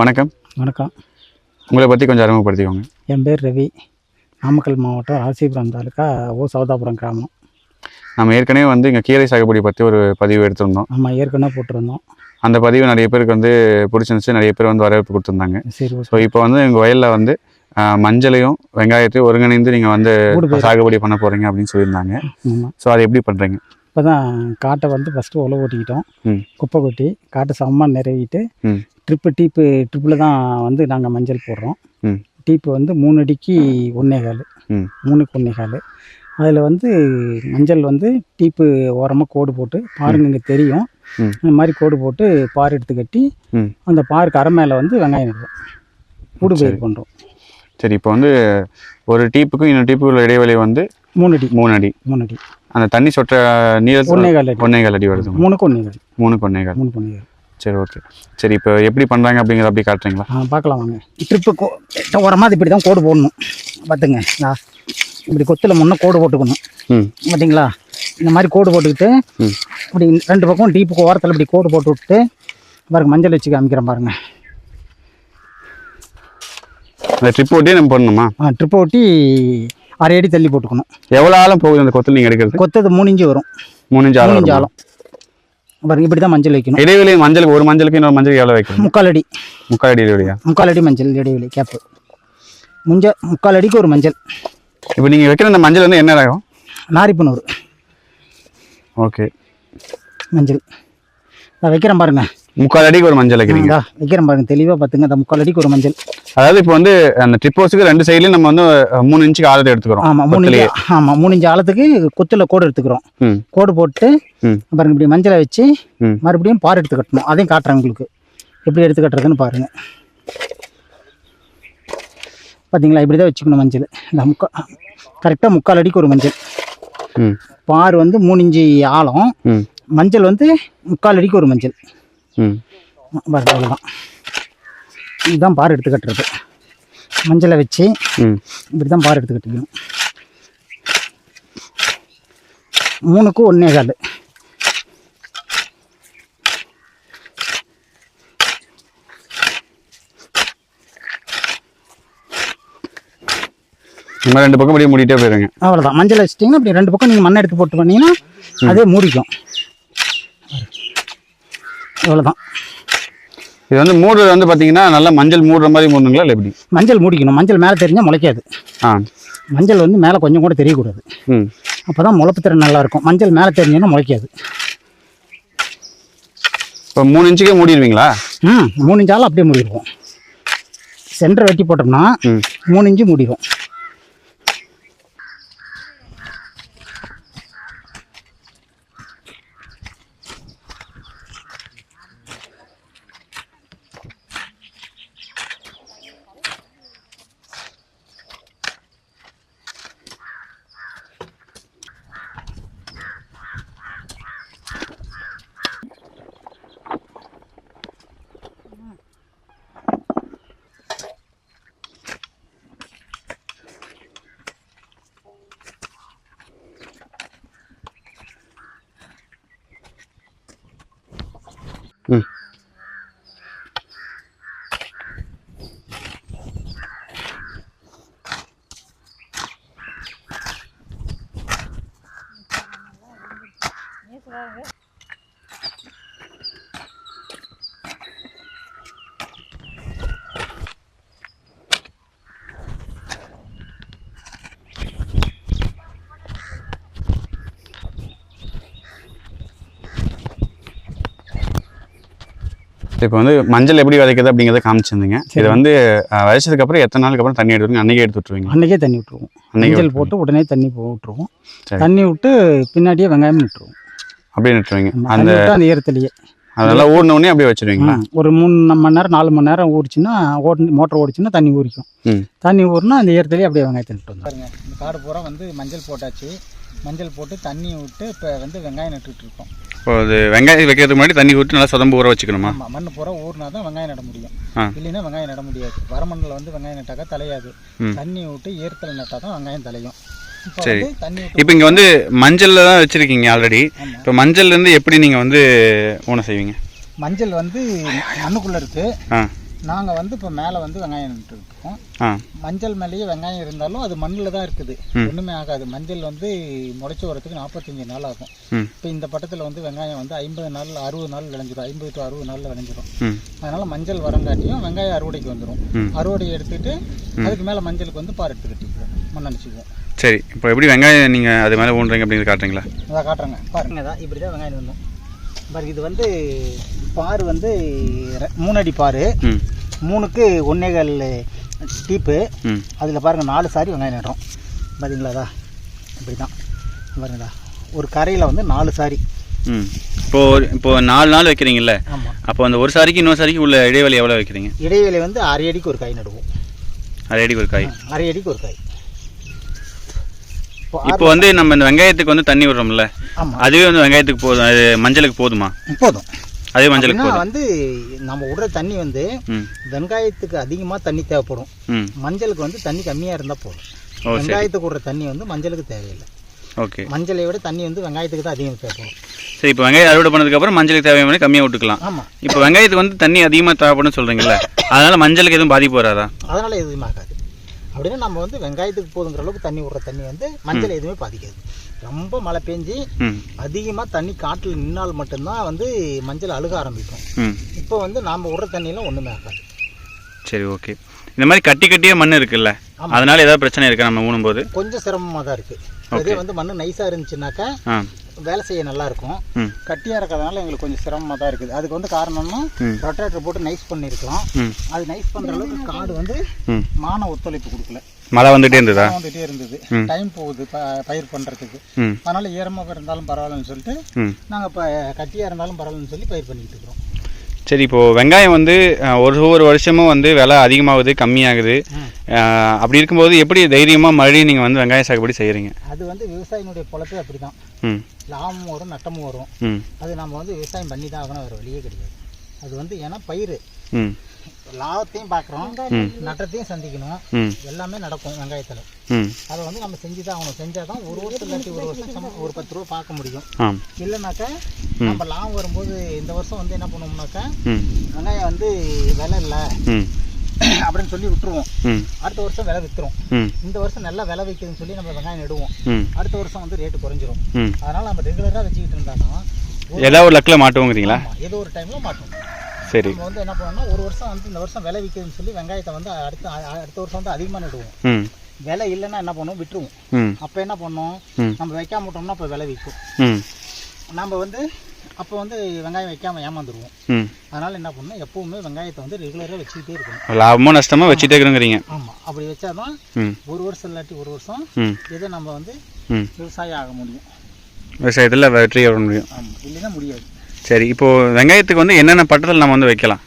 வணக்கம். வணக்கம். உங்களை பற்றி கொஞ்சம் அறிமுகப்படுத்திக்கோங்க. என் பேர் ரவி. நாமக்கல் மாவட்டம் ராசிபுரம் தாலுக்கா ஓ சௌதாபுரம் கிராமம். நம்ம ஏற்கனவே வந்து இங்கே கீரை சாகுபடி பற்றி ஒரு பதிவு எடுத்திருந்தோம். நம்ம ஏற்கனவே போட்டிருந்தோம். அந்த பதிவு நிறைய பேருக்கு வந்து பிடிச்சிருந்துச்சு நிறைய பேர் வந்து வரவேற்பு கொடுத்துருந்தாங்க. சரி ஸோ இப்போ வந்து எங்கள் வயலில் வந்து மஞ்சளையும் வெங்காயத்தையும் ஒருங்கிணைந்து நீங்கள் வந்து. சாகுபடி பண்ண போகிறீங்க அப்படின்னு சொல்லியிருந்தாங்க. ஆமாம் ஸோ அதை எப்படி பண்ணுறீங்க இப்போ தான் காட்டை வந்து ஃபஸ்ட்டு உழவு ஓட்டிக்கிட்டோம். குப்பை கொட்டி காட்டை சமமாக நிறைவிட்டு. ட்ரிப்பு டீப்பு ட்ரிப்பில் தான் வந்து நாங்கள் மஞ்சள் போடுறோம். டீப்பு வந்து மூணு அடிக்கு ஒன்றே கால். மூணுக்கு ஒன்றே கால் அதில் வந்து மஞ்சள் வந்து டீப்பு ஓரமாக கோடு போட்டு பாருங்க இங்கே தெரியும். இந்த மாதிரி கோடு போட்டு பார் எடுத்து கட்டி. அந்த பாருக்கு அரை மேலே வந்து வெங்காயம் நடுவோம் கூடு பயிர் பண்ணுறோம் சரி இப்போ வந்து ஒரு டீப்புக்கும் இன்னொரு டீப்புக்கு உள்ள இடைவெளி வந்து மூணு அடி மூணு அடி மூணு அடி அந்த தண்ணி சொட்ட நீளத்தில் ஒன்றே கால் அடி. ஒன்னேகால் அடி வருது. மூணுக்கு ஒன்றே கால். மூணுக்கு ஒன்னேகால் மூணு ஒன்றே கால். சரி ஓகே சரி இப்போ எப்படி பண்ணுறாங்க அப்படிங்கிறத அப்படி காட்டுறீங்களா? ஆ பார்க்கலாம் வாங்க. ட்ரிப்பு கோ ஓரமாக இப்படி தான் கோடு போடணும். பார்த்துங்க இப்படி கொத்தில் முன்னே கோடு போட்டுக்கணும். ம். பார்த்தீங்களா? இந்த மாதிரி கோடு போட்டுக்கிட்டு ம். இப்படி ரெண்டு பக்கம் டீப்புக்கு ஓரத்தில் இப்படி கோடு போட்டு விட்டு பாருங்க மஞ்சள் வச்சு காமிக்கிறேன் பாருங்க. அந்த ட்ரிப் ஓட்டியே நம்ம பண்ணணுமா ஆ ட்ரிப்பை ஒட்டி அரை அடி தள்ளி போட்டுக்கணும். எவ்வளோ ஆழம் போகுது அந்த கொத்தில் நீங்கள் எடுக்கிறது? கொத்தது மூணு இன்ச்சு வரும். மூணு இன்ச்சு மூணு ஆழம் இன்ச்சு இருக்குமா? ஆழம். பாருங்க இப்படி தான் மஞ்சள் வைக்கணும். இடைவெளி மஞ்சளுக்கு ஒரு மஞ்சளுக்கு இன்னொரு மஞ்சளுக்கு எவ்வளோ வைக்கணும்? முக்கால் அடி. முக்கால் அடி இடைவெளியா? முக்கால் அடி மஞ்சள் இடைவெளி கேப்பு முஞ்ச முக்கால் அடிக்கு ஒரு மஞ்சள். இப்போ நீங்கள் வைக்கிற அந்த மஞ்சள் வந்து என்ன ரகம்? நாரிப்புனூர். ஓகே. மஞ்சள். நான் வைக்கிறேன் பாருங்க. முக்கால் அடிக்கு ஒரு மஞ்சள் வைக்கிறீங்க. இந்தா, வைக்கிறேன் பாருங்க தெளிவாக பார்த்துங்க அந்த முக்கால் அடிக்கு ஒரு மஞ்சள். அதாவது இப்போ வந்து அந்த ட்ரிப் ஹவுஸுக்கு ரெண்டு சைட்லையும் நம்ம வந்து மூணு இன்ச்சுக்கு ஆழத்தை எடுத்துக்கிறோம். ஆமாம் மூணு ஆமாம் மூணு இன்ச்சு ஆழத்துக்கு கொத்தில் கோடு எடுத்துக்கிறோம். கோடு போட்டு. பாருங்க இப்படி மஞ்சளை வச்சு. மறுபடியும் பார் எடுத்து கட்டணும். அதையும் காட்டுறேன் உங்களுக்கு. எப்படி எடுத்து கட்டுறதுன்னு பாருங்க. பார்த்தீங்களா இப்படி தான் வச்சுக்கணும் மஞ்சள். இந்த முக்கா கரெக்டாக முக்கால் அடிக்கு ஒரு மஞ்சள். பார் வந்து மூணு இன்ச்சு ஆழம். மஞ்சள் வந்து முக்கால் அடிக்கு ஒரு மஞ்சள். பாருங்க அவ்வளோதான் இதுதான் பார் எடுத்து கட்டுறது. மஞ்சளை வச்சு இப்படி தான் பார் எடுத்து கட்டிக்கணும். மூணுக்கு ஒன்றே கால். ரெண்டு பக்கம் அப்படியே மூடிட்டே போயிருங்க. அவ்வளோதான் மஞ்சள் வச்சிட்டிங்கன்னா இப்படி ரெண்டு பக்கம் நீங்கள் மண்ணை எடுத்து போட்டு பண்ணீங்கன்னா அதே மூடிக்கும். அவ்வளோதான் இது வந்து மூடுறது வந்து பார்த்தீங்கன்னா நல்லா மஞ்சள் மூடுற மாதிரி மூடணுங்களா இல்லை எப்படி? மஞ்சள் மூடிக்கணும். மஞ்சள் மேலே தெரிஞ்சால் முளைக்காது. ஆ. மஞ்சள் வந்து மேலே கொஞ்சம் கூட தெரியக்கூடாது. ம். அப்போ தான் முளைப்பு திறன் நல்லாயிருக்கும் மஞ்சள் மேலே தெரிஞ்சுன்னா முளைக்காது. இப்போ மூணு இன்ச்சுக்கே மூடிடுவீங்களா? ம். மூணு இன்ச்சாலும் அப்படியே மூடிடுவோம். சென்டர் வெட்டி போட்டோம்னா மூணு இன்ச்சு மூடிடும் இப்போ வந்து மஞ்சள் எப்படி விதைக்கிறது அப்படிங்கிறத காமிச்சிருந்தீங்க. இது வந்து அஹ், விதைச்சதுக்கு அப்புறம் எத்தனை நாளுக்கு அப்புறம் தண்ணி எடுத்துருங்க அன்னைக்கே எடுத்து விட்டுருவீங்க அன்றைக்கே தண்ணி விட்டுருவோம். அன்னைக்கே மஞ்சள் போட்டு உடனே தண்ணி போ விட்டுருவோம். சரி. தண்ணி விட்டு பின்னாடியே வெங்காயம் விட்டுருவோம். அப்படியே நட்டுருவீங்க அந்த அந்த ஈரத்துலேயே அதெல்லாம் ஊறின உடனே அப்படியே வச்சிருவீங்களா? ஒரு மூணு மணி நேரம் நாலு மணி நேரம் ஊறிச்சுன்னா ஓட்டு மோட்டர் ஓடிச்சுன்னா தண்ணி ஊறிக்கும். தண்ணி ஊறினா அந்த ஈரத்துலேயே அப்படியே வெங்காயத்தை நட்டு வந்து பாருங்க இந்த காடு பூரா வந்து மஞ்சள் போட்டாச்சு. மஞ்சள் போட்டு தண்ணி விட்டு இப்போ வந்து வெங்காயம் நட்டுட்டு இருக்கோம். இப்போ அது வெங்காயம் வைக்கிறதுக்கு முன்னாடி தண்ணி விட்டு நல்லா சொதம்பு ஊற வச்சுக்கணுமா? ஆமாம் மண் பூரா ஊறினா தான் வெங்காயம் நட முடியும். ஆ. இல்லைன்னா வெங்காயம் நட முடியாது. வரமண்ணில் வந்து வெங்காயம் நட்டாக்கா தலையாது. தண்ணி விட்டு ஈரத்தில் நட்டால் தான் வெங்காயம் தலையும். இப்போ சரி. வந்து தண்ணி விட்டு இப்போ இங்கே வந்து மஞ்சளில் தான் வச்சுருக்கீங்க ஆல்ரெடி ஆமாம் இப்போ மஞ்சள்லேருந்து எப்படி நீங்கள் வந்து ஊன செய்வீங்க? மஞ்சள் வந்து மண்ணுக்குள்ளே இருக்குது ஆ. நாங்கள் வந்து இப்போ மேலே வந்து வெங்காயம் ஆ. மஞ்சள் மேலேயே வெங்காயம் இருந்தாலும் அது மண்ணில் தான் இருக்குது. ஒன்றுமே ஆகாது. மஞ்சள் வந்து முளைச்சி வரதுக்கு நாற்பத்தஞ்சு நாள் ஆகும். இப்போ இந்த பட்டத்தில் வந்து வெங்காயம் வந்து ஐம்பது நாள் அறுபது நாள் விளைஞ்சிரும். ஐம்பது டு அறுபது நாளில் விளைஞ்சிரும். அதனால் மஞ்சள் வரங்காட்டியும் வெங்காயம் அறுவடைக்கு வந்துடும். அறுவடை எடுத்துட்டு அதுக்கு மேலே மஞ்சளுக்கு வந்து பார் எடுத்து கட்டிக்குவோம் மண் அடிச்சுக்குவோம் சரி இப்போ எப்படி வெங்காயம் நீங்கள் அது மேலே ஊன்றீங்க அப்படிங்கிறது காட்டுறீங்களா? அதை காட்டுறேங்க. பாருங்க இப்படி தான் வெங்காயம் வந்தோம். பாருங்க இது வந்து பார் வந்து மூணு அடி பார். மூணுக்கு ஒன்னேகால் டீப்பு. அதில் பாருங்கள் நாலு சாரி வெங்காயம் நடுறோம். பார்த்தீங்களாதா இப்படி தான் பாருங்கடா ஒரு கரையில் வந்து நாலு சாரி. ம். இப்போ ஒரு- இப்போ நாலு நாள் வைக்கிறீங்கல்ல? அப்போ அந்த ஒரு சாரிக்கு இன்னொரு சாரிக்கு உள்ள இடைவெளி எவ்வளோ வைக்கிறீங்க? இடைவேளை வந்து அரை அடிக்கு ஒரு காய் நடுவோம். அது அடி ஒரு காய். அரை அடிக்கு ஒரு காய். இப்போ வந்து நம்ம இந்த வெங்காயத்துக்கு வந்து தண்ணி விடுறோம்ல அதுவே வந்து வெங்காயத்துக்கு போதும் அது மஞ்சளுக்கு போதுமா? போதும். அதே மஞ்சளுக்கு வந்து நம்ம விடுற தண்ணி வந்து வெங்காயத்துக்கு அதிகமாக தண்ணி தேவைப்படும். மஞ்சளுக்கு வந்து தண்ணி கம்மியாக இருந்தால் போதும். வெங்காயத்துக்கு விடுற தண்ணி வந்து மஞ்சளுக்கு தேவையில்லை. ஓகே. மஞ்சளை விட தண்ணி வந்து வெங்காயத்துக்கு தான் அதிகம் தேவைப்படும். சரி இப்போ வெங்காயம் அறுவடை பண்ணதுக்கப்புறம் மஞ்சளுக்கு தேவையான கம்மியாக விட்டுக்கலாம். ஆமாம் இப்போ வெங்காயத்துக்கு வந்து தண்ணி அதிகமாக தேவைப்படும்னு சொல்கிறீங்கல்ல அதனால மஞ்சளுக்கு எதுவும் பாதிப்பு வராதா? அதனால் எதுவுமே ஆகாது. அப்படின்னா நம்ம வந்து வெங்காயத்துக்கு போதுங்கிற அளவுக்கு தண்ணி விடுற தண்ணி வந்து மஞ்சள் எதுவுமே பாதிக்காது. ரொம்ப மழை பெஞ்சு அதிகமாக தண்ணி காட்டில் நின்னால் மட்டும்தான் வந்து மஞ்சள் அழுக ஆரம்பிக்கும். இப்போ வந்து நாம் விடுற தண்ணியெலாம் ஒன்றுமே ஆகாது. சரி ஓகே. இந்த மாதிரி கட்டி கட்டியே மண் இருக்குல்ல. அதனால ஏதாவது பிரச்சனை இருக்கா நம்ம ஊனும்போது? கொஞ்சம் சிரமமாக தான் இருக்குது இதே வந்து மண் நைஸாக இருந்துச்சுனாக்கா வேலை செய்ய நல்லா இருக்கும் ம். கட்டியாக இருக்கிறதுனால எங்களுக்கு கொஞ்சம் சிரமமாக தான் இருக்குது. அதுக்கு வந்து காரணம்னா. ரொட்டேட்டர் போட்டு நைஸ் பண்ணியிருக்கலாம். அது நைஸ் பண்ணுற அளவுக்கு காடு வந்து மான ஒத்துழைப்பு கொடுக்கல. மழை வந்துட்டே இருந்ததா? வந்துட்டே இருந்தது. டைம் போகுது பயிர் பண்ணுறதுக்கு ம். அதனால ஈரமாக இருந்தாலும் பரவாயில்லன்னு சொல்லிட்டு நாங்கள் இப்போ கட்டியாக இருந்தாலும் பரவாயில்லன்னு சொல்லி பயிர் பண்ணிட்டு இருக்கிறோம். சரி இப்போது வெங்காயம் வந்து ஒரு ஒவ்வொரு வருஷமும் வந்து விலை அதிகமாகுது கம்மியாகுது. அப்படி இருக்கும்போது எப்படி தைரியமாக மறுபடியும் நீங்கள் வந்து வெங்காய சாகுபடி செய்கிறீங்க அது வந்து விவசாயினுடைய பொழப்பே அப்படி தான் ம். லாபமும் வரும் நட்டமும் வரும். ம். அது நம்ம வந்து விவசாயம் பண்ணி தான் ஆகணும் வேறு வழியே கிடையாது. அது வந்து ஏன்னா பயிர் லாபத்தையும் பார்க்குறோம். நட்டத்தையும் சந்திக்கணும். எல்லாமே நடக்கும் வெங்காயத்தில். அதை வந்து நம்ம செஞ்சு தான் ஆகணும். செஞ்சால் தான் ஒரு வருஷம் இல்லாட்டி ஒரு வருஷம் ஒரு பத்து ரூபா பார்க்க முடியும். இல்லைனாக்கா நம்ம லாபம் வரும்போது இந்த வருஷம் வந்து என்ன பண்ணுவோம்னாக்கா வெங்காயம் வந்து விலை இல்லை. அப்படின்னு சொல்லி விட்டுருவோம். அடுத்த வருஷம் விலை விற்றுரும் இந்த வருஷம் நல்லா விலை வைக்குதுன்னு சொல்லி நம்ம வெங்காயம் நடுவோம். அடுத்த வருஷம் வந்து ரேட்டு குறைஞ்சிரும். அதனால் நம்ம ரெகுலராக வச்சுக்கிட்டு இருந்தாலும் ஏதாவது ஒரு லக்கில் மாட்டுவோங்கிறீங்களா? ஏதோ ஒரு டைமில் மாட்டோம் சரி. நம்ம வந்து என்ன பண்ணோம்னா ஒரு வருஷம் வந்து இந்த வருஷம் விலை விற்குதுன்னு சொல்லி வெங்காயத்தை வந்து அடுத்த அடுத்த வருஷம் வந்து அதிகமாக நடுவோம். விலை இல்லைன்னா என்ன பண்ணுவோம்? விட்டுருவோம். அப்போ என்ன பண்ணோம்? நம்ம வைக்காம விட்டோம்னா அப்போ விலை விற்கும். நம்ம வந்து அப்போ வந்து வெங்காயம் வைக்காம ஏமாந்துருவோம். அதனால் என்ன பண்ணணும்? எப்பவுமே வெங்காயத்தை வந்து ரெகுலராக வச்சுக்கிட்டே இருக்கணும். லாபமோ நஷ்டமோ வச்சுட்டே இருக்கிறோங்கிறீங்க. ஆமாம் அப்படி வச்சாதான் ஒரு வருஷம் இல்லாட்டி ஒரு வருஷம் இதை நம்ம வந்து விவசாயம் ஆக முடியும். விவசாயத்தில் வெற்றி வர முடியும். ஆமாம் இல்லைன்னா முடியாது. சரி இப்போது வெங்காயத்துக்கு வந்து என்னென்ன பட்டத்தில் நம்ம வந்து வைக்கலாம்?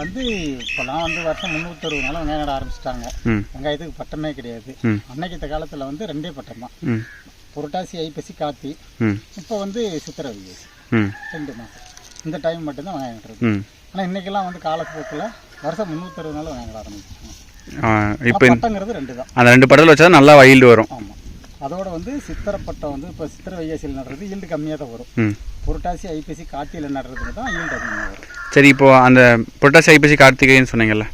வந்து இப்போலாம் வந்து வருஷம் முந்நூற்றறுபது நாள் வெங்காயம் நட ஆரம்பிச்சிட்டாங்க வெங்காயத்துக்கு பட்டமே கிடையாது. அன்னைக்கு காலத்தில் வந்து ரெண்டே பட்டம் தான். புரட்டாசி ஐப்பசி கார்த்தி. ம். இப்போ வந்து சித்திரை வைகாசி ரெண்டு மாதம் இந்த டைம் மட்டும்தான் வெங்காயம் நட்டுறது ம். ஆனால் இன்றைக்கெல்லாம் வந்து காலப்போக்கில் வருஷம் முந்நூற்றறுபது நாள் வெங்காயம் நட ஆரம்பிச்சிட்டாங்க இப்போ பட்டங்கிறது ரெண்டு தான் அந்த ரெண்டு பட்டத்தில் வச்சா நல்லா வயல்டு வரும். ஆமாம் அதோட வந்து சித்திரை பட்டம் வந்து இப்போ சித்திரை வைகாசியில் நடுறது ஈல்டு கம்மியாக தான் வரும். புரட்டாசி ஐப்பசி கார்த்தியில் நடுறதுக்கு தான் ஈல்டு அதிகமாக வரும். சரி இப்போது அந்த புரட்டாசி ஐப்பசி கார்த்திகைன்னு சொன்னீங்கல்ல?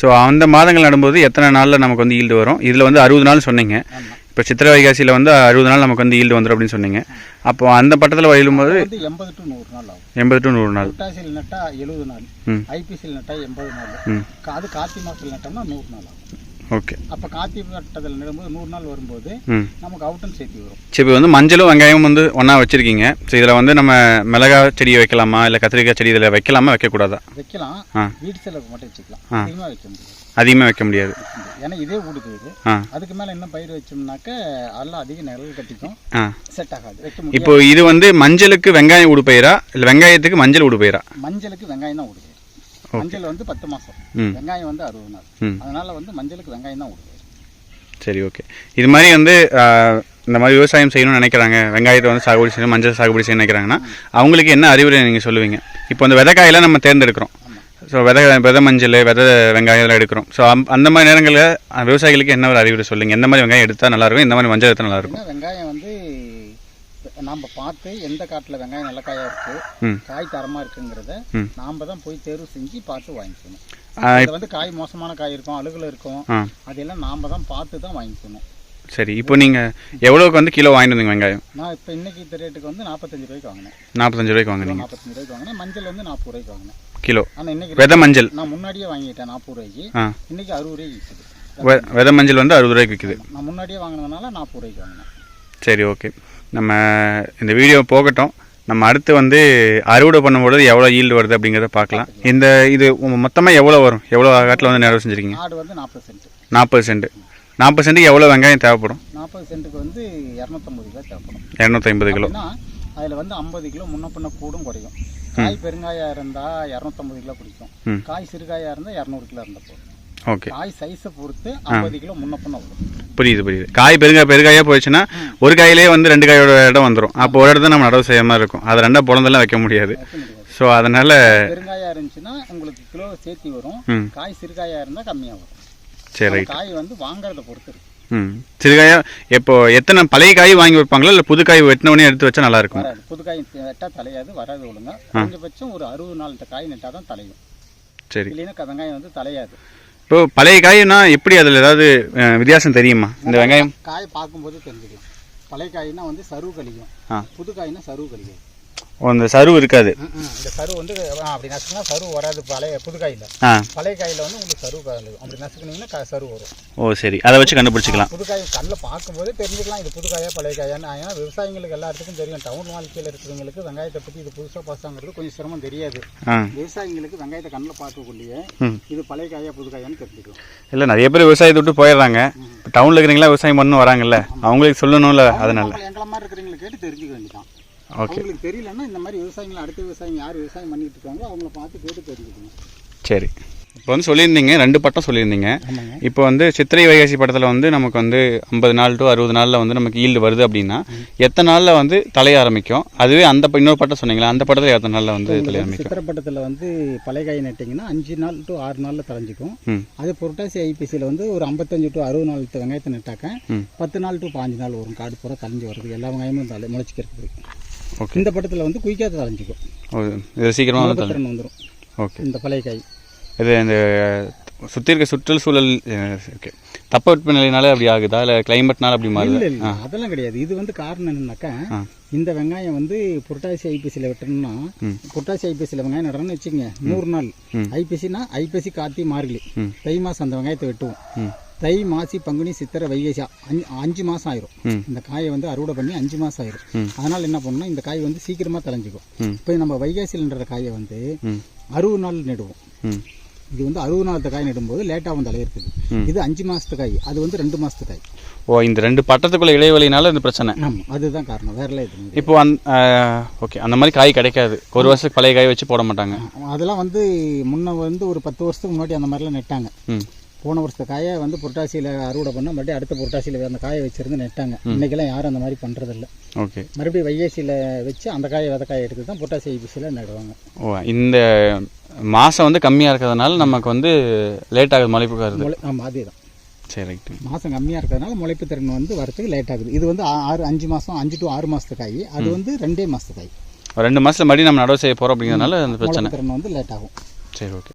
ஸோ அந்த மாதங்கள் நடும்போது எத்தனை நாளில் நமக்கு வந்து ஈல்டு வரும்? இதில் வந்து அறுபது நாள் சொன்னீங்க. இப்போ சித்திரை வைகாசியில் வந்து அறுபது நாள் நமக்கு வந்து ஈல்டு வந்துடும் அப்படின்னு சொன்னீங்க. அப்போ அந்த பட்டத்தில் வயலும் போது வந்து எண்பது டு நூறு நாள் ஆகும். எண்பது டு நூறு நாள். புரட்டாசியில் நட்டால் எழுபது நாள். ஐபிசியில் நட்டால் எண்பது நாள். அது கார்த்திகை மாதத்தில் நட்டோம்னா நூறு நாள் ஆகும். ஓகே. அப்போ கார்த்திகை நட்டத்தில் நடும்போது நூறு நாள் வரும்போது நமக்கு அவுட்டும் சேர்த்து வரும். சரி வந்து மஞ்சளும் வெங்காயமும் வந்து ஒன்றா வச்சுருக்கீங்க. ஸோ இதில் வந்து நம்ம மிளகா செடியை வைக்கலாமா? இல்லை கத்திரிக்காய் செடி இதில் வைக்கலாமா? வைக்கக்கூடாதா? வைக்கலாம். வீட்டு செலவுக்கு மட்டும் வச்சுக்கலாம். அதிகமாக வைக்க முடியாது. அதிகமாக வைக்க முடியாது. ஏன்னா இதே ஆ. அதுக்கு மேலே இன்னும் பயிர் வச்சோம்னாக்க அதெல்லாம் அதிக நிழல் கட்டிக்கும். செட் ஆகாது. இப்போ இது வந்து மஞ்சளுக்கு வெங்காயம் உடுப்பயிரா இல்லை வெங்காயத்துக்கு மஞ்சள் உடுப்பயிரா மஞ்சளுக்கு வெங்காயம் தான் ஊடுது மஞ்சள் வந்து பத்து மாதம் வெங்காயம் வந்து அறுபது நாள். அதனால வந்து மஞ்சளுக்கு வெங்காயம் தான் ஊடுது சரி ஓகே இது மாதிரி வந்து இந்த மாதிரி விவசாயம் செய்யணும்னு நினைக்கிறாங்க. வெங்காயத்தை வந்து சாகுபடி செய்யணும் மஞ்சள் சாகுபடி செய்யணும்னு நினைக்கிறாங்கன்னா அவங்களுக்கு என்ன அறிவுரை நீங்கள் சொல்லுவீங்க? இப்போ இந்த விதைக்காயெல்லாம் நம்ம தேர்ந்தெடுக்கிறோம். ஸோ விதை விதை மஞ்சள் விதை வெங்காயம் இதெல்லாம் எடுக்கிறோம். ஸோ அந்த மாதிரி நேரங்களில் விவசாயிகளுக்கு என்ன ஒரு அறிவுரை சொல்லுங்க? எந்த மாதிரி வெங்காயம் எடுத்தால் நல்லாயிருக்கும் எந்த மாதிரி மஞ்சள் எடுத்தால் நல்லாயிருக்கும் வெங்காயம் வந்து நாம் பார்த்து எந்த காட்டில் வெங்காயம் நல்ல காயாக இருக்குது காய் தரமாக இருக்குங்கிறத. நாம் தான் போய் தேர்வு செஞ்சு பார்த்து வாங்கிக்கணும். அது வந்து காய் மோசமான காய் இருக்கும் அழுகுல இருக்கும். அதெல்லாம் நாம் தான் பார்த்து தான் வாங்கிக்கணும். சரி இப்போ நீங்கள் எவ்வளோக்கு வந்து கிலோ வாங்கிட்டு வந்தீங்க வெங்காயம்? நான் இப்போ இன்னைக்கு இந்த ரேட்டுக்கு வந்து நாற்பத்தஞ்சு ரூபாய்க்கு வாங்கினேன். நாற்பத்தஞ்சு ரூபாய்க்கு வாங்குனீங்க? நாற்பத்தஞ்சு ரூபாய்க்கு வாங்கினேன். மஞ்சள் வந்து நாற்பது ரூபாய்க்கு வாங்கினேன். கிலோ. ஆனால் இன்னைக்கு விதை மஞ்சள். நான் முன்னாடியே வாங்கிட்டேன் நாற்பது ரூபாய்க்கு. இன்னைக்கு அறுபது ரூபாய்க்கு விற்குது விதை மஞ்சள் வந்து அறுபது ரூபாய்க்கு விற்கிது நான் முன்னாடியே வாங்கினதுனால நாற்பது ரூபாய்க்கு வாங்கினேன். சரி ஓகே. நம்ம இந்த வீடியோ போகட்டும். நம்ம அடுத்து வந்து அறுவடை பண்ணும்போது எவ்வளோ ஈல்டு வருது அப்படிங்கிறத பார்க்கலாம். இந்த இது மொத்தமாக எவ்வளோ வரும்? எவ்வளோ காட்டில் வந்து நிறைவு செஞ்சுருக்கீங்க? ஆடு வந்து நாற்பது சென்ட். நாற்பது சென்ட். நாற்பது சென்ட்டுக்கு எவ்வளோ வெங்காயம் தேவைப்படும்? நாற்பது சென்ட்டுக்கு வந்து இரநூத்தம்பது ரூபாய் தேவைப்படும். இரநூத்தி ஐம்பது கிலோ அதில் வந்து ஐம்பது கிலோ முன்ன பின்ன கூடும் குறையும். காய் பெருங்காயா இருந்தால் இரநூத்தம்பது கிலோ பிடிக்கும். காய் சிறுகாயா இருந்தால் இரநூறு கிலோ இருந்தால் போதும். ஓகே. காய் சைஸை பொறுத்து ஐம்பது கிலோ முன்ன வரும். புரியுது புரியுது. காய் பெருங்காய் பெருகாயாக போயிடுச்சுன்னா ஒரு காயிலே வந்து ரெண்டு காயோட இடம் வந்துடும் அப்போ ஒரு இடத்துல நம்ம நடவு செய்ய மாதிரி இருக்கும். அதை ரெண்டா பிறந்தெல்லாம் வைக்க முடியாது. ஸோ அதனால் பெருங்காயா இருந்துச்சுன்னா உங்களுக்கு கிலோ சேர்த்தி வரும். காய் சிறுகாயா இருந்தால் கம்மியாக வரும். சரி காய் வந்து வாங்குறத பொறுத்து இருக்கு. ம். சிறுகாயா இப்போ எத்தனை பழைய காய் வாங்கி வைப்பாங்களா? இல்லை புது காய் வெட்டின உடனே எடுத்து வச்சா நல்லா இருக்கும்? புது காய் வெட்டா தலையாது வராது ஒழுங்கா. குறைஞ்சபட்சம் ஒரு அறுபது நாள் காய் நட்டால் தான் தலையும். சரி. இல்லைன்னா வெங்காயம் வந்து தலையாது. இப்போ பழைய காய்னா எப்படி அதில் ஏதாவது வித்தியாசம் தெரியுமா? இந்த வெங்காயம்? காய் பார்க்கும்போது தெரிஞ்சுக்கும் பழைய காய்னா வந்து சருவு கழிக்கும். புது காய்னா சருவு கழிக்கும் அந்த சருவு இருக்காது. இந்த சரு வந்து அப்படி நசுக்குனா சரு வராது. பழைய புது காயில் பழைய காயில் வந்து உங்களுக்கு சரு கழிக்கும் அப்படி நசுக்குனீங்கன்னா க- சரு வரும். ஓ சரி. அதை வச்சு கண்டுபிடிச்சிக்கலாம். புது காய் கண்ணில் பார்க்கும்போதே தெரிஞ்சுக்கலாம் இது புது காயா பழைய காயான்னு. ஏன்னா விவசாயிங்களுக்கு எல்லாத்துக்கும் தெரியும். டவுன் வாழ்க்கையில் இருக்கிறவங்களுக்கு வெங்காயத்தை பற்றி இது புதுசாக பாசாங்கிறது கொஞ்சம் சிரமம் தெரியாது. ஆ. விவசாயிங்களுக்கு வெங்காயத்தை கண்ணில் பார்க்கக்குள்ளேயே ம். இது பழைய காயா புது காயான்னு தெரிஞ்சுக்கலாம். இல்லை நிறைய பேர் விவசாயத்தை விட்டு போயிடுறாங்க. டவுனில் இருக்கிறீங்களா விவசாயம் பண்ணணும் வராங்கல்ல. அவங்களுக்கு சொல்லணும்ல அதனால. எங்களை மாதிரி இருக்கிறவங்களை கேட்டு தெரிஞ்சுக்க வேண்டியதான் ஓகே அவங்களுக்கு தெரியலன்னா இந்த மாதிரி விவசாயிகள் அடுத்த விவசாயிங்க யார் விவசாயம் பண்ணிட்டு இருக்காங்களோ அவங்கள பார்த்து கேட்டு தெரிஞ்சுக்கணும். சரி. இப்போ வந்து சொல்லியிருந்தீங்க ரெண்டு பட்டம் சொல்லியிருந்தீங்க. இப்போ வந்து சித்திரை வைகாசி படத்தில் வந்து நமக்கு வந்து ஐம்பது நாள் டு அறுபது நாளில் வந்து நமக்கு ஈல்டு வருது அப்படின்னா எத்தனை நாளில் வந்து தலைய ஆரம்பிக்கும்? அதுவே அந்த இன்னொரு பட்டம் சொன்னீங்களா அந்த படத்தில் எத்தனை நாளில் வந்து தலைய ஆரம்பிக்கும்? சித்திரப்பட்டத்தில் வந்து பழைய காய் நட்டிங்கன்னா அஞ்சு நாள் டு ஆறு நாளில் தரைஞ்சிக்கும் ம். அது புரட்டாசி ஐபிசியில் வந்து ஒரு ஐம்பத்தஞ்சு டு அறுபது நாள் வெங்காயத்தை நட்டாக்க. பத்து நாள் டு பாஞ்சு நாள் வரும். காடு பூரா தலைஞ்சு வருது. எல்லா வெங்காயமும் தலை முளைச்சிக்கிறது ஓகே. இந்த பட்டத்தில் வந்து குயிக்காக தலைஞ்சிக்கும் இது சீக்கிரமாக வந்து வந்துடும் ஓகே. இந்த பழைய காய். இது இந்த சுற்றி இருக்க சுற்றுச்சூழல் ஓகே. தட்பவெப்பநிலைனால அப்படி ஆகுதா? இல்லை கிளைமேட்னால அப்படி மாறுதா? இல்லை அதெல்லாம் கிடையாது. இது வந்து காரணம் என்னன்னாக்கா இந்த வெங்காயம் வந்து புரட்டாசி ஐபிசியில் வெட்டணும்னா. புரட்டாசி ஐபிசியில் வெங்காயம் நடணும்னு வச்சுக்கோங்க நூறு நாள். ஐபிசினா ஐப்பசி கார்த்தி மார்கழி. தை மாதம் அந்த வெங்காயத்தை வெட்டுவோம். தை மாசி பங்குனி சித்திரை வைகாசி அஞ்சு அஞ்சு மாதம் ஆயிரும். இந்த காயை வந்து அறுவடை பண்ணி அஞ்சு மாதம் ஆயிரும். அதனால் என்ன பண்ணணும்? இந்த காய் வந்து சீக்கிரமாக தலைஞ்சிக்கும் இப்போ நம்ம வைகாசியில்ன்ற காயை வந்து அறுபது நாள் நடுவோம். இது வந்து அறுபது நாளத்து காய் நடும்போது லேட்டாகவும் தலையிருக்கு ம். இது அஞ்சு மாதத்து காய். அது வந்து ரெண்டு மாதத்து காய். ஓ இந்த ரெண்டு பட்டத்துக்குள்ள இடைவெளினால இந்த பிரச்சனை. ஆமாம் அதுதான் காரணம். வேற எல்லாம் எதுவும் இப்போ அந் ஓகே. அந்த மாதிரி காய் கிடைக்காது. ஒரு வருஷத்துக்கு பழைய காய் வச்சு போட மாட்டாங்க. அதெல்லாம் வந்து முன்ன வந்து ஒரு பத்து வருஷத்துக்கு முன்னாடி அந்த மாதிரிலாம் நட்டாங்க. போன வருஷத்து காயை வந்து புரட்டாசியில் அறுவடை பண்ண மறுபடியும் அடுத்த புரட்டாசியில் அந்த காயை வச்சிருந்து நட்டாங்க. இன்னைக்கெல்லாம் யாரும் அந்த மாதிரி பண்ணுறதில்ல ஓகே. மறுபடியும் வைகாசியில் வச்சு அந்த காயை வித காயை எடுத்து தான் புரட்டாசி ஐபிசியில் நடுவாங்க. ஓ இந்த மாதம் வந்து கம்மியாக இருக்கிறதுனால நமக்கு வந்து லேட் ஆகுது முளைப்பு வருது. ஆமாம் அதே தான் சரி ரைட்டு. மாதம் கம்மியாக இருக்கிறதுனால முளைப்பு திறன் வந்து வரதுக்கு லேட் ஆகுது. இது வந்து ஆறு அஞ்சு மாதம் அஞ்சு டு ஆறு மாதத்து காய். அது வந்து ரெண்டே மாதத்து காய். ரெண்டு மாதத்தில் மறுபடியும் நம்ம நடவு செய்ய போகிறோம் அப்படிங்கிறதுனால அந்த பிரச்சனை. திறன் வந்து லேட் ஆகும். சரி ஓகே.